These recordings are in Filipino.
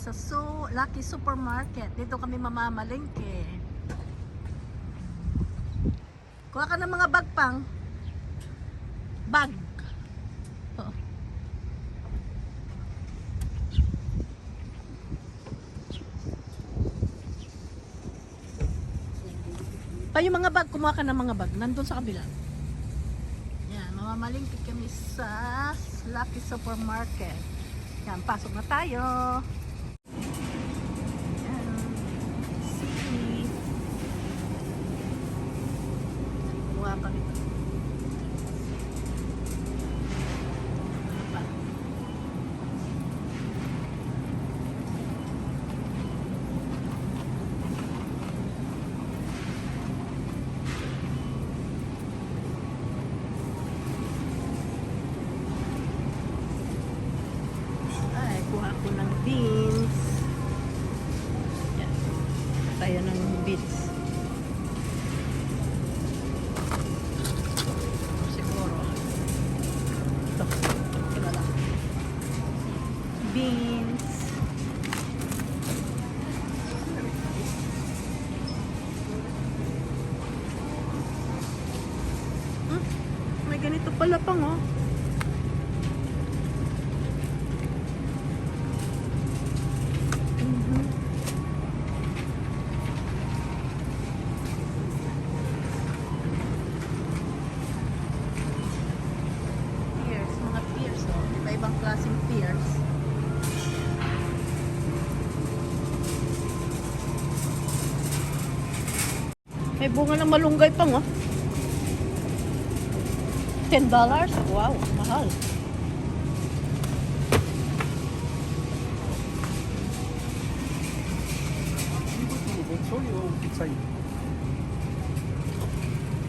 sa so, Lucky Supermarket. Dito kami mamamalengke. Kuha ka ng mga bag pang. Bag. Oh. Pa yung mga bag, kumuha ka ng mga bag. Nandun sa kabila. Yan, mamamalingkit kami sa Lucky Supermarket. Yan, pasok na tayo. Kuha May bunga ng malunggay pang oh. $10? Wow, mahal.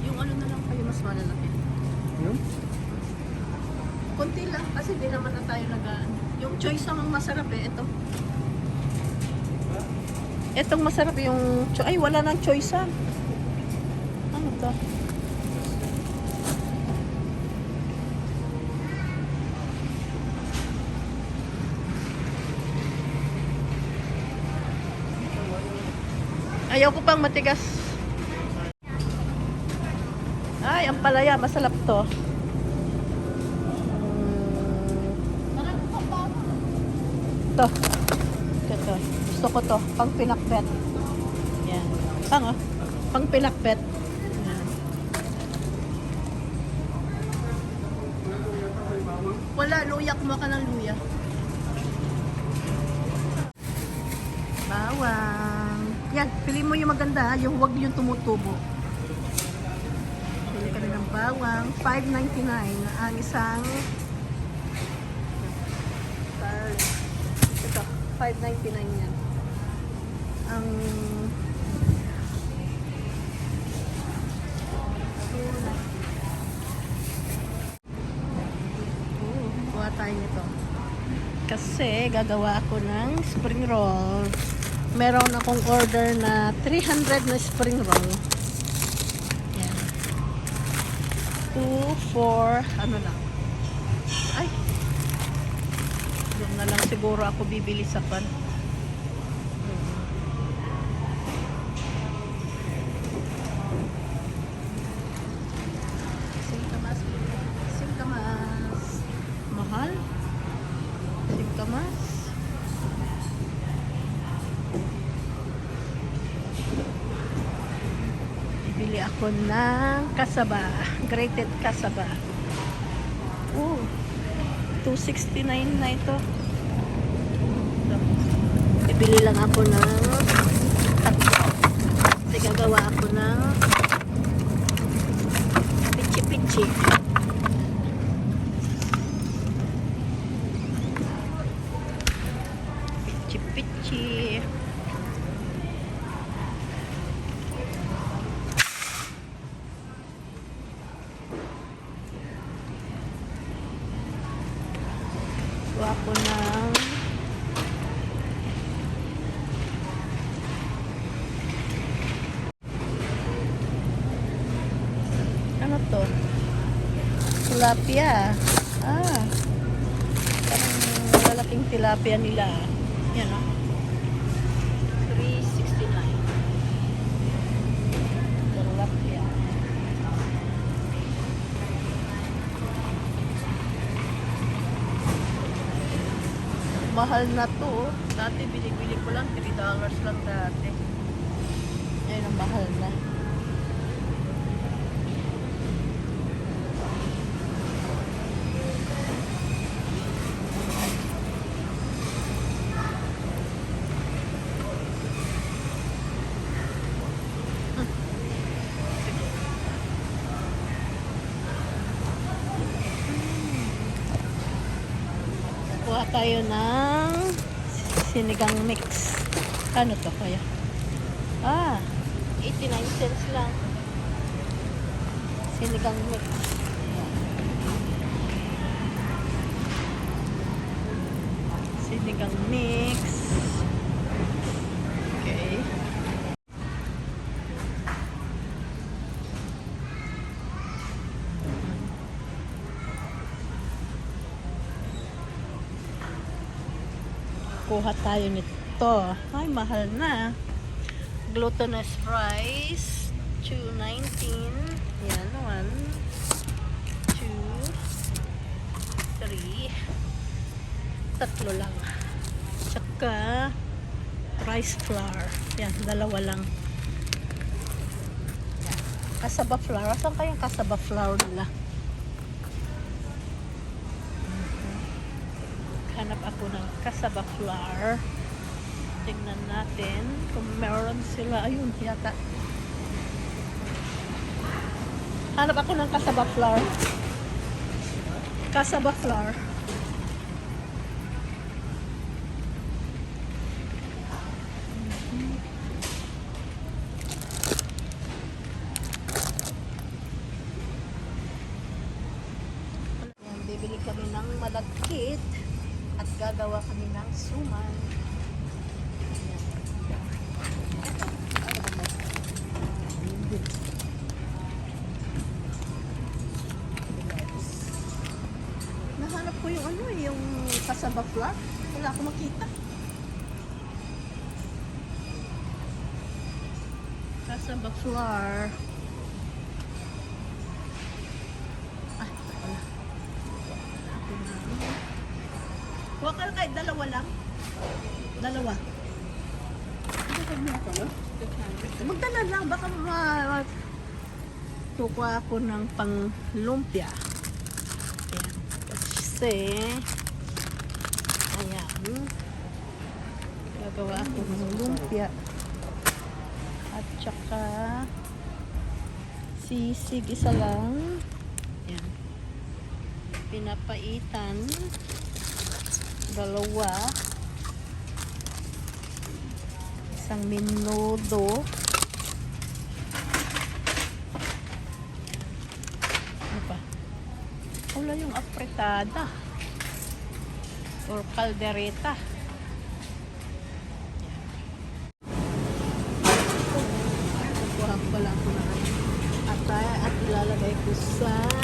Yung ano na lang kayo mas malalaki. Konti lang kasi di naman na tayo nagaan. Yung choice namang masarap eh, ito. Etong masarap yung ay wala nang choice ah. Ano to? Ayaw ko pang matigas. Ay, ang palaya, masarap to. To. Ito. Gusto ko to. Pang pinakbet. Yan. Pang oh. Pang pinakbet. Wala, luya. Kumuha ka ng luya. Bawang. Yan, pili mo yung maganda, ha? yung huwag yung tumutubo. Pili ka na ng bawang. 5.99 ang isang. Ito, 5.99 yan. Ang Oh, Kasi gagawa ako ng spring roll. Meron akong order na 300 na spring roll. Yan. 2, 4, ano lang. Ay. Doon na lang siguro ako bibili sa pan. Singkamas. Singkamas. Mahal? Singkamas. Bibili ako kasaba. Grated kasaba. Oh, 269 na ito. Ito. Bibili lang ako ng tatlo. Kasi gagawa ako ng. Pichi-pichi. tilapia. Ah. Parang malalaking tilapia nila. Yan o. Oh. 369. Tilapia. Mahal na to. Oh. Dati binibili ko lang 3 dollars lang tayo ng sinigang mix. Ano to kaya? Ah, 89 cents lang. Sinigang mix. Sinigang mix. Okay. Kuha tayo nito. Ay, mahal na. Glutinous rice, 2.19. Yan, 1, 2, 3. Tatlo lang. Tsaka, rice flour. Yan, dalawa lang. Yan. Kasaba flour. Saan kayong kasaba flour nila? Ako ng kasaba flour. Tingnan natin kung meron sila. Ayun, yata. Hanap ako ng kasaba flour. Kasaba flour. Ayan, bibili kami ng malagkit at gagawa kami ng suman. Nahanap ko yung ano eh, yung kasaba flour. Wala ako makita. Kasaba flour. Kukuha ako ng pang lumpia. Ayan. Kasi... Ayan. Gagawa ako ng lumpia. At saka... Sisig isa lang. Ayan. Pinapaitan dalawa isang minudo ano pa wala yung apretada. Or caldereta kukuha ko lang ng atay at ilalagay ko sa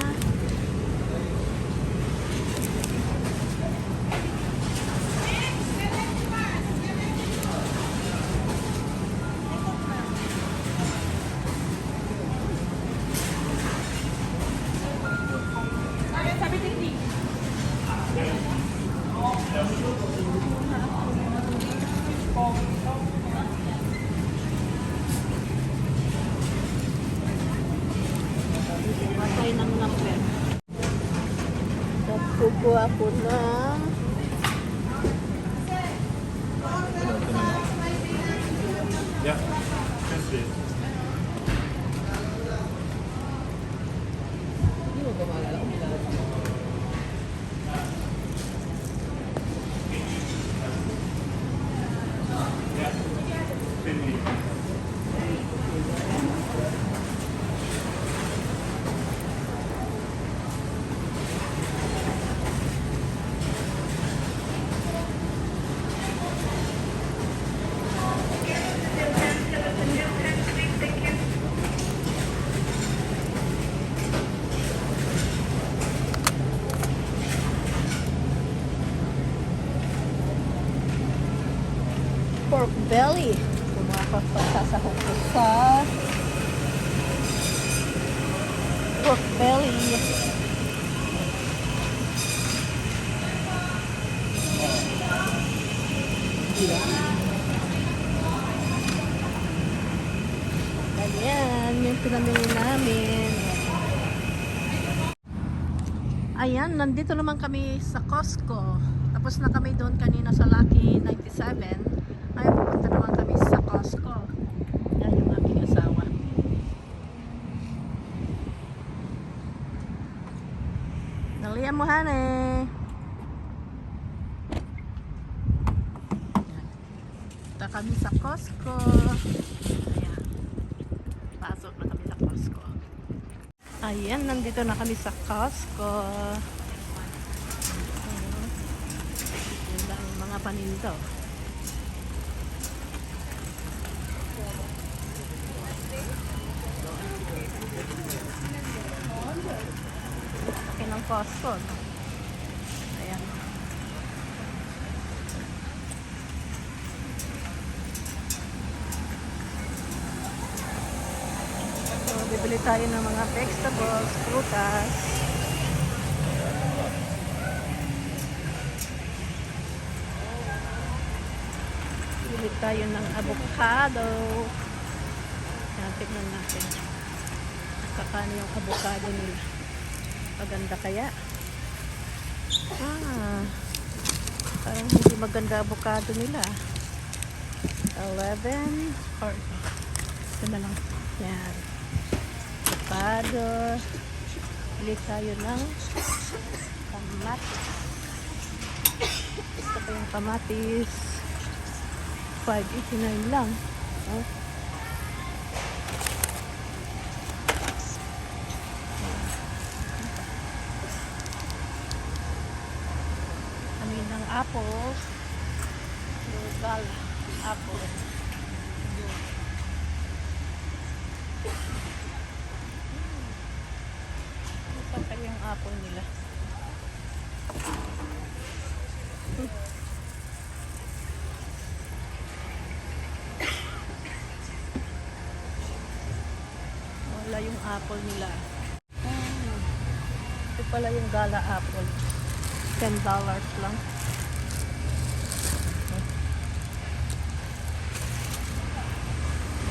Kukuha ako ng sasahog ko sa pork belly. Ayan, yung pinamili namin. Ayan, nandito naman kami sa Costco. Tapos na kami doon kanina sa Lucky 97. Nandito na kami sa Costco. Lang yung mga paninda. Laki ng Costco. no? Ayan. So, bibili tayo ng mga vegetables, prutas. Bibili tayo ng avocado. Yan, tignan natin. Kakano yung avocado nila. Maganda kaya? Ah, parang hindi maganda avocado nila. 11 or ito na lang. Yan. Avocado. Bili tayo ng kamatis. Gusto ko yung kamatis. 5.89 lang. Oh. Kami ng apples. Lugal apple. Ano pa kaya yung apple nila? Wala yung apple nila. Ah, ito pala yung gala apple. $10 lang.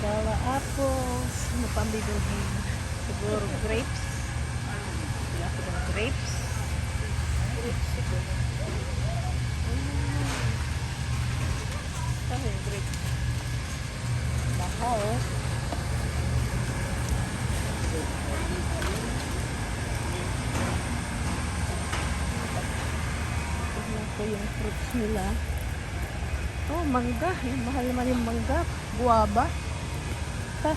Gala apples. Ano pang bibilhin? Siguro grapes. Wala ko grapes. Grapes siguro. Mm. Saan yung grapes? Mahal. Ko yung fruits nila. Oh, mangga. Yung mahal naman yung mangga. Guava. Ha?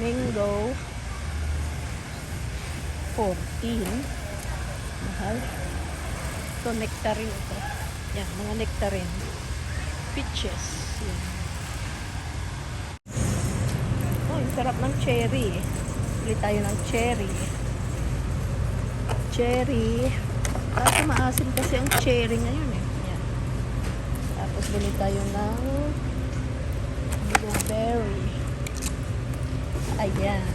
Mango. 14. Mahal. Ito, nectarine ito. Yan, mga nectarine. Peaches. Yan. Oh, yung sarap ng cherry. Bili tayo ng cherry. Cherry. Kaso maasim kasi ang cherry ngayon eh. Yan. Tapos bili tayo ng blueberry. Ayan.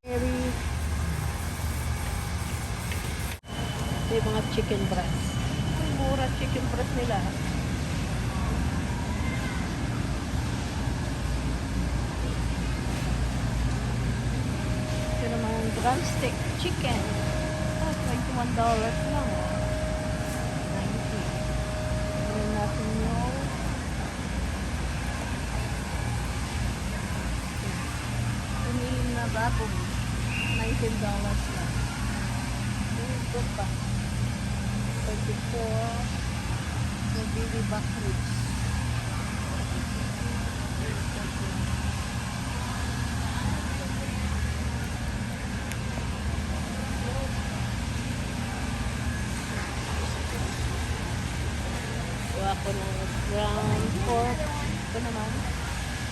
Cherry. Ito yung mga chicken breast. Ang mura chicken breast nila. Ito naman drumstick chicken. Oh, $21 lang. 90. Gawin natin yung Umilim na baboy. $19 lang. Ito pa. 34. So, baby back ribs. Kuha ko ng ground pork. Ito naman.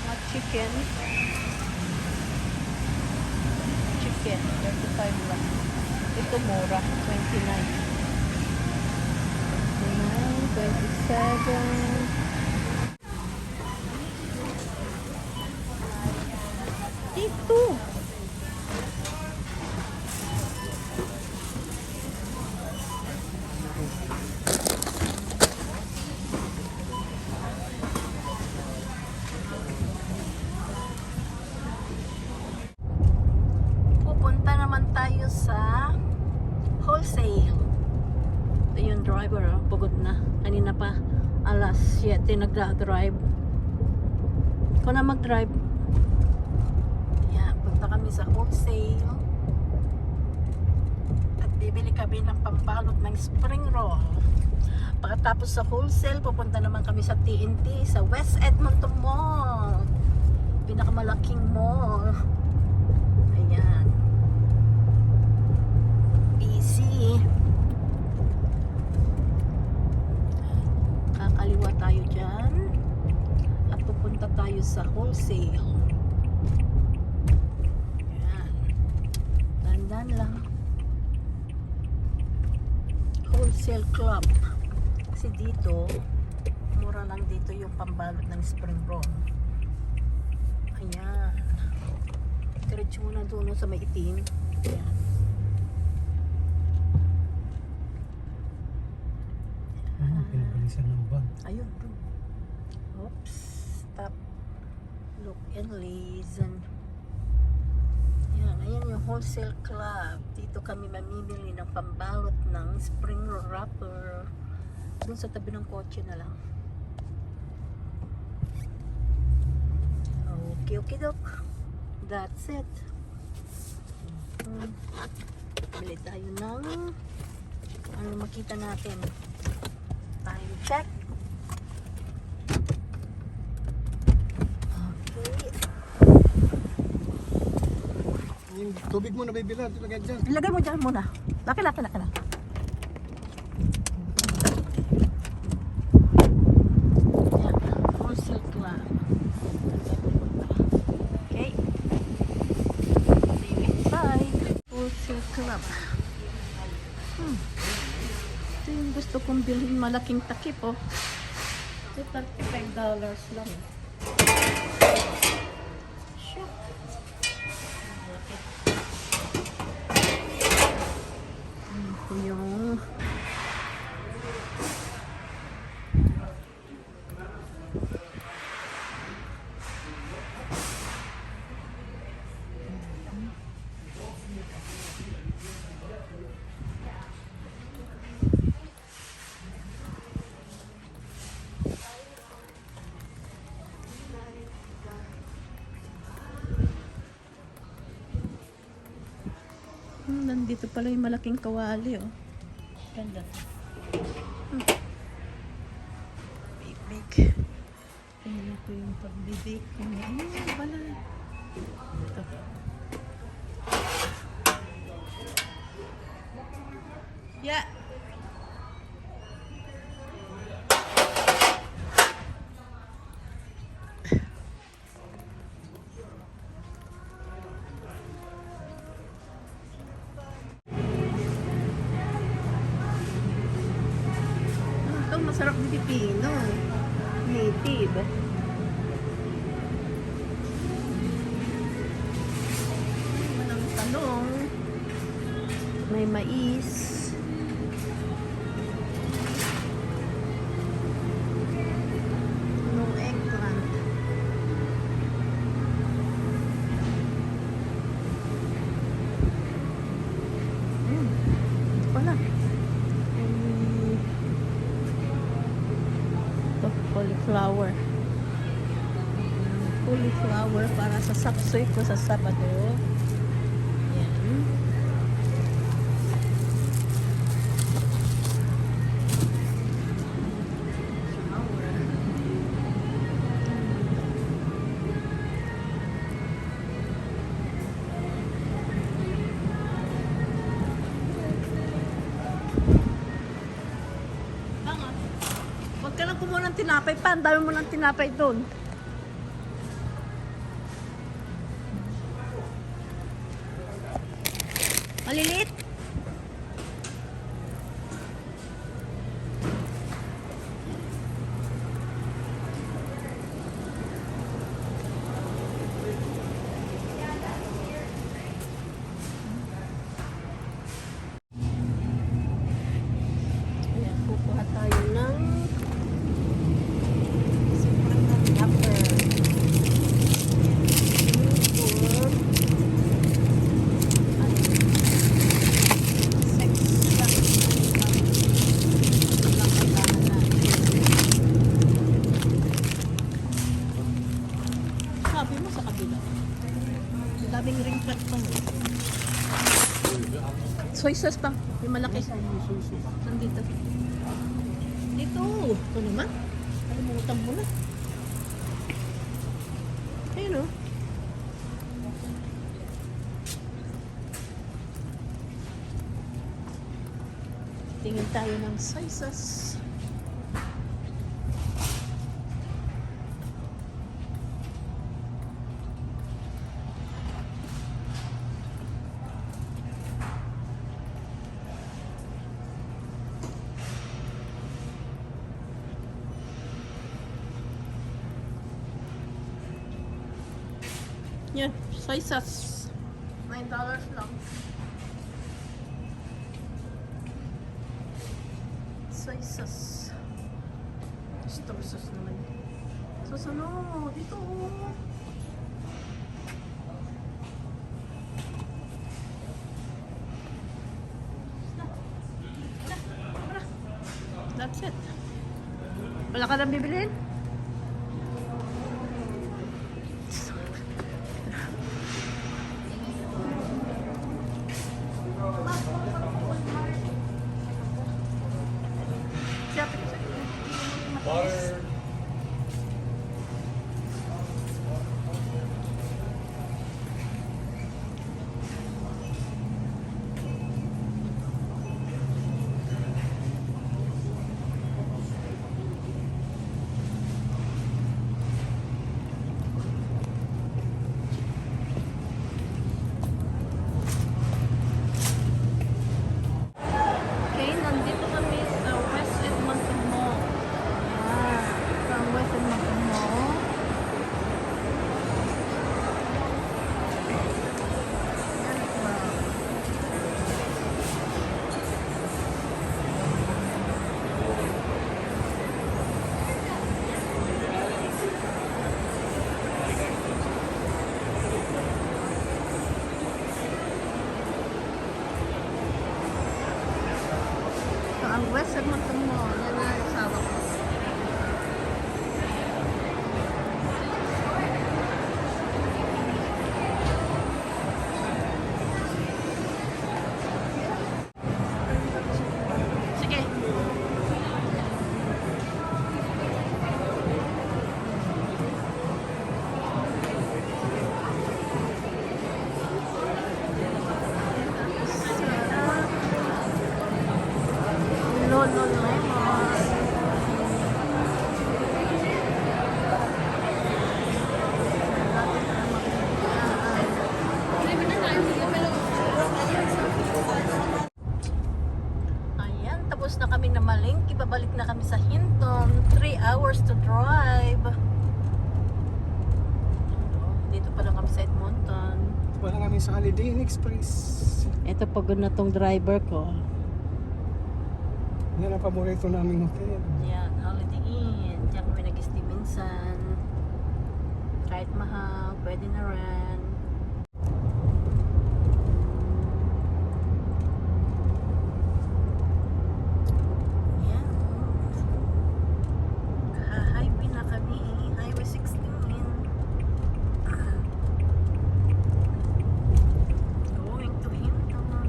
Mga chicken. Chicken. 35 lang. Ito mura. 29. 27. 7 nagda-drive. Ikaw na mag-drive. Yan, punta kami sa wholesale. At bibili kami ng pambalot ng spring roll. Pagkatapos sa wholesale, pupunta naman kami sa TNT, sa West Edmonton Mall. Pinakamalaking mall. Ayan. Busy. Kakaliwa tayo dyan. At pupunta tayo sa wholesale. Ayan. Dandan lang. Wholesale Club. Kasi dito, mura lang dito yung pambalot ng spring roll. Ayan. Diretso mo na doon sa may itim. Ayan. Ah, pinabilisan ng van. Ayun, doon. Oops. Stop. Look and listen. Ayan, ayan yung wholesale club. Dito kami mamimili ng pambalot ng spring wrapper. Doon sa tabi ng kotse na lang. Okay, okay, dok. That's it. Hmm. Bili tayo ng ano makita natin. Check. Okay. Yung tubig mo na bibilan, ilagay dyan. Ilagay mo dyan muna. Laki, laki, laki, club. Okay. Wholesale club. Hmm. Gusto kong bilhin malaking takip oh. Ito $35 lang. Nandito pala yung malaking kawali, oh. Ganda. Hmm. Big-big. Tingnan ko yung pagbibig. Ano pala? Ito. Yeah. Pipino. Native. Walang talong. May mais. No eggplant. Hmm. Ito pala. May ito, cauliflower. Cauliflower para sa sapsoy ko sa Sabado. Ang dami mo ng tinapay doon. Soy sauce pa. Yung malaki. Nandito. Dito. Ito naman. Kalimutan mo na. Ayun o. Tingin tayo ng soy sauce. Soy sauce. $9 lang. Soy sauce. Store sauce naman. Sauce ano? Dito. That's it. Wala ka nang bibilhin? So, hours to drive. Dito pa lang kami sa Edmonton. Wala kami sa Holiday Inn Express. Ito pagod na tong driver ko. Yan ang paborito naming hotel. Yan, Holiday Inn. Diyan kami nag-stay minsan. Kahit mahal, pwede na rin. Yan. Ha-highway na kami. Highway 16. Going to Hinton.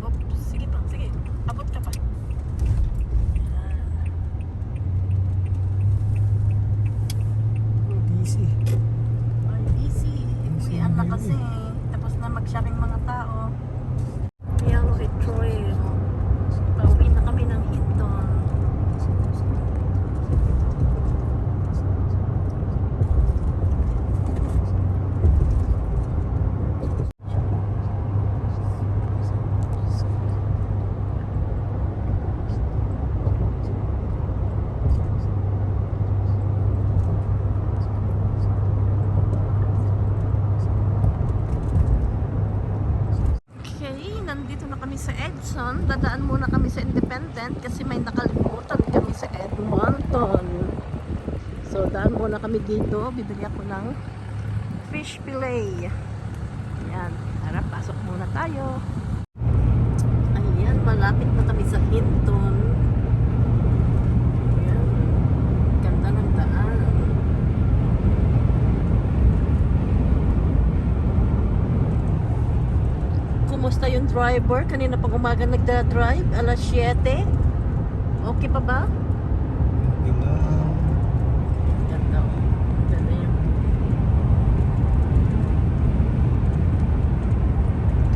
Oops, sige pa, sige. Abot ka pa. Yan. Busy. Ay, busy. Uwian na kasi. Tapos na mag-shopping mga tao. kami dito. Bibili ako ng fish fillet. Ayan. Tara, pasok muna tayo. Ayan, malapit na kami sa Hinton. Ayan. Ganda ng. Kumusta yung driver? Kanina pag umaga nagda-drive? Alas 7? Okay pa ba?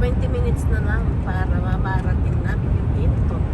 20 minutes na lang para mamarating namin yung Hinton.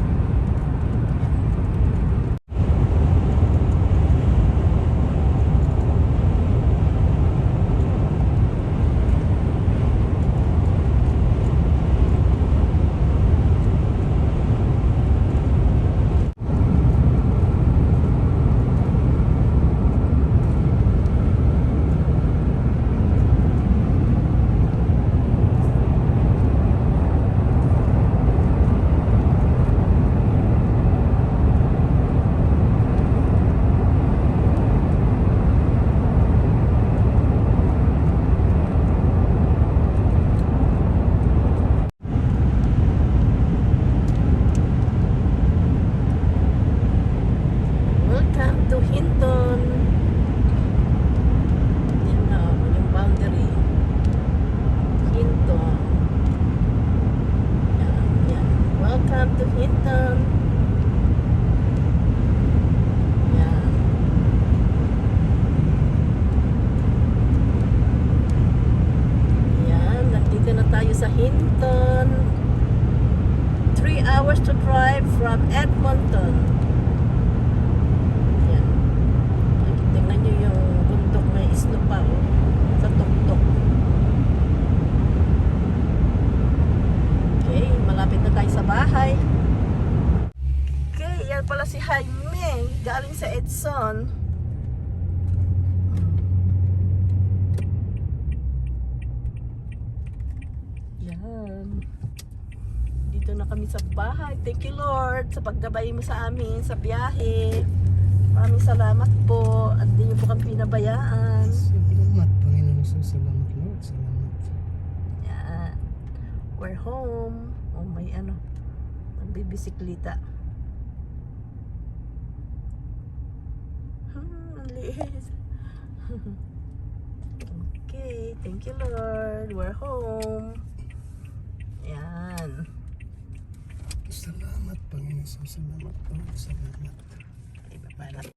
Welcome to Hinton. Yan na, yung boundary. Hinton. Yan, yan. Welcome to Hinton. Yan. Yan, nandito na tayo sa Hinton. 3 hours to drive from Edmonton. Yan. Tingnan nyo yung bundok may isno pa oh, sa tuktok. Okay, malapit na tayo sa bahay. Okay, yan pala si Jaime, galing sa Edson. Yan. Dito na kami sa bahay. Thank you Lord sa paggabay mo sa amin sa biyahe. Maraming salamat po at di niyo po kami pinabayaan. Salamat, Panginoon Jesus. Salamat, Lord. Salamat. Yan. We're home. Oh, may ano. Nagbibisiklita. Hmm, ang okay. Thank you Lord. We're home. Yan. Salamat, Panginoon. Salamat, Lord. Salamat. Na